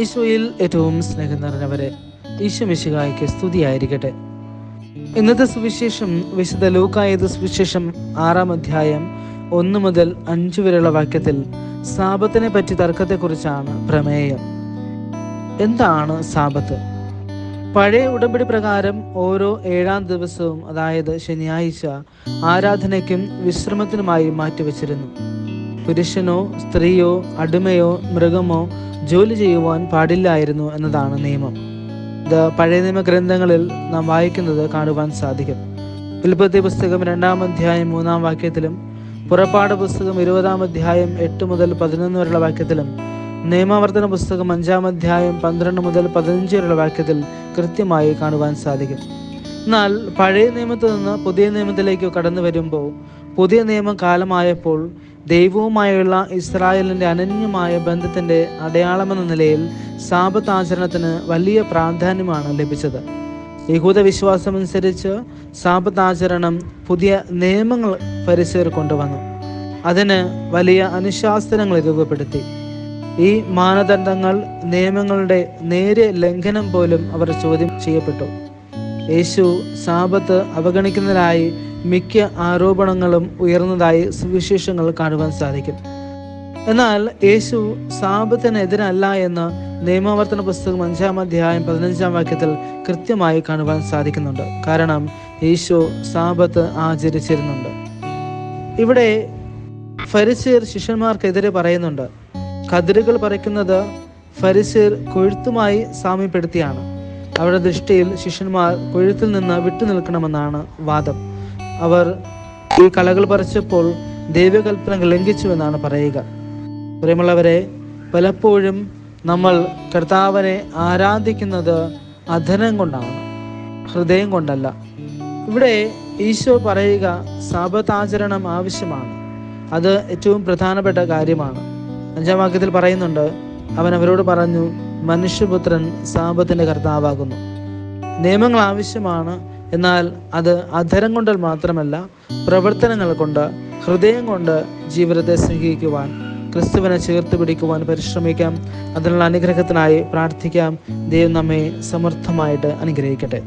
ഈശോയിൽ ഏറ്റവും സ്നേഹം നിറഞ്ഞവരെ ഈശോ മിശിഹായ്ക്ക് സ്തുതിയായിരിക്കട്ടെ. ഇന്നത്തെ സുവിശേഷം വിശുദ്ധ ലൂക്കായത് സുവിശേഷം ആറാം അധ്യായം ഒന്ന് മുതൽ അഞ്ച് വരെയുള്ള വാക്യത്തിൽ സാപത്തിനെ പറ്റി തർക്കത്തെക്കുറിച്ചാണ് പ്രമേയം. എന്താണ് സാപത്ത് പഴയ ഉടമ്പടി പ്രകാരം ഓരോ ഏഴാം ദിവസവും അതായത് ശനിയാഴ്ച ആരാധനയ്ക്കും വിശ്രമത്തിനുമായി മാറ്റിവെച്ചിരുന്നു. പുരുഷനോ സ്ത്രീയോ അടിമയോ മൃഗമോ ജോലി ചെയ്യുവാൻ പാടില്ലായിരുന്നു എന്നതാണ് നിയമം. ഇത് പഴയ നിയമ ഗ്രന്ഥങ്ങളിൽ നാം വായിക്കുന്നത് കാണുവാൻ സാധിക്കും. ഉൽപ്പത്തി പുസ്തകം രണ്ടാം അധ്യായം മൂന്നാം വാക്യത്തിലും പുറപ്പാട് പുസ്തകം ഇരുപതാം അധ്യായം എട്ട് മുതൽ പതിനൊന്ന് വരെയുള്ള വാക്യത്തിലും നിയമാവർത്തന പുസ്തകം അഞ്ചാം അധ്യായം പന്ത്രണ്ട് മുതൽ പതിനഞ്ച് വരെയുള്ള വാക്യത്തിൽ കൃത്യമായി കാണുവാൻ സാധിക്കും. എന്നാൽ പഴയ നിയമത്തിൽ നിന്ന് പുതിയ നിയമത്തിലേക്ക് കടന്നു വരുമ്പോൾ പുതിയ നിയമം കാലമായപ്പോൾ ദൈവവുമായുള്ള ഇസ്രായേലിന്റെ അനന്യമായ ബന്ധത്തിന്റെ അടയാളമെന്ന നിലയിൽ സാപത്ത് ആചരണത്തിന് വലിയ പ്രാധാന്യമാണ് ലഭിച്ചത്. യഹൂദ വിശ്വാസമനുസരിച്ച് സാപത്ത് ആചരണം പുതിയ നിയമങ്ങൾ പരിസർ കൊണ്ടുവന്നു. അതിന് വലിയ അനുശാസനങ്ങൾ രൂപപ്പെടുത്തി. ഈ മാനദണ്ഡങ്ങൾ നിയമങ്ങളുടെ നേരെ ലംഘനം പോലും അവർ ചോദ്യം ചെയ്യപ്പെട്ടു. യേശു സാപത്ത് അവഗണിക്കുന്നതിനായി മിക്ക ആരോപണങ്ങളും ഉയർന്നതായി സുവിശേഷങ്ങൾ കാണുവാൻ സാധിക്കും. എന്നാൽ യേശു സാപത്തിനെതിരല്ല എന്ന് നിയമാവർത്തന പുസ്തകം അഞ്ചാം അധ്യായം പതിനഞ്ചാം വാക്യത്തിൽ കൃത്യമായി കാണുവാൻ സാധിക്കുന്നുണ്ട്. കാരണം യേശു സാപത്ത് ആചരിച്ചിരുന്നുണ്ട്. ഇവിടെ ഫരിസീർ ശിഷ്യന്മാർക്കെതിരെ പറയുന്നുണ്ട്. കതിരുകൾ പറിക്കുന്നത് ഫരിസീർ കൊഴുത്തുമായി സാമ്യപ്പെടുത്തിയാണ്. അവരുടെ ദൃഷ്ടിയിൽ ശിഷ്യന്മാർ കൊഴുത്തിൽ നിന്ന് വിട്ടു നിൽക്കണമെന്നാണ് വാദം. അവർ ഈ കലകൾ പറിച്ചപ്പോൾ ദൈവകൽപ്പനകൾ ലംഘിച്ചുവെന്നാണ് പറയുക. പ്രിയമുള്ളവരെ പലപ്പോഴും നമ്മൾ കർത്താവിനെ ആരാധിക്കുന്നത് അധനം കൊണ്ടാണ് ഹൃദയം കൊണ്ടല്ല. ഇവിടെ ഈശോ പറയുക സാപത്താചരണം ആവശ്യമാണ്. അത് ഏറ്റവും പ്രധാനപ്പെട്ട കാര്യമാണ്. അഞ്ചാം വാക്യത്തിൽ പറയുന്നുണ്ട് അവൻ അവരോട് പറഞ്ഞു മനുഷ്യപുത്രൻ സാപത്തിന്റെ കർത്താവാകുന്നു. നിയമങ്ങൾ ആവശ്യമാണ് എന്നാൽ അത് അധരം കൊണ്ട് മാത്രമല്ല പ്രവർത്തനങ്ങൾ കൊണ്ട് ഹൃദയം കൊണ്ട് ജീവിതത്തെ സ്നേഹിക്കുവാൻ ക്രിസ്തുവിനെ ചേർത്ത് പിടിക്കുവാൻ പരിശ്രമിക്കാം. അതിനുള്ള അനുഗ്രഹത്തിനായി പ്രാർത്ഥിക്കാം. ദൈവം നമ്മെ സമർത്ഥമായിട്ട് അനുഗ്രഹിക്കട്ടെ.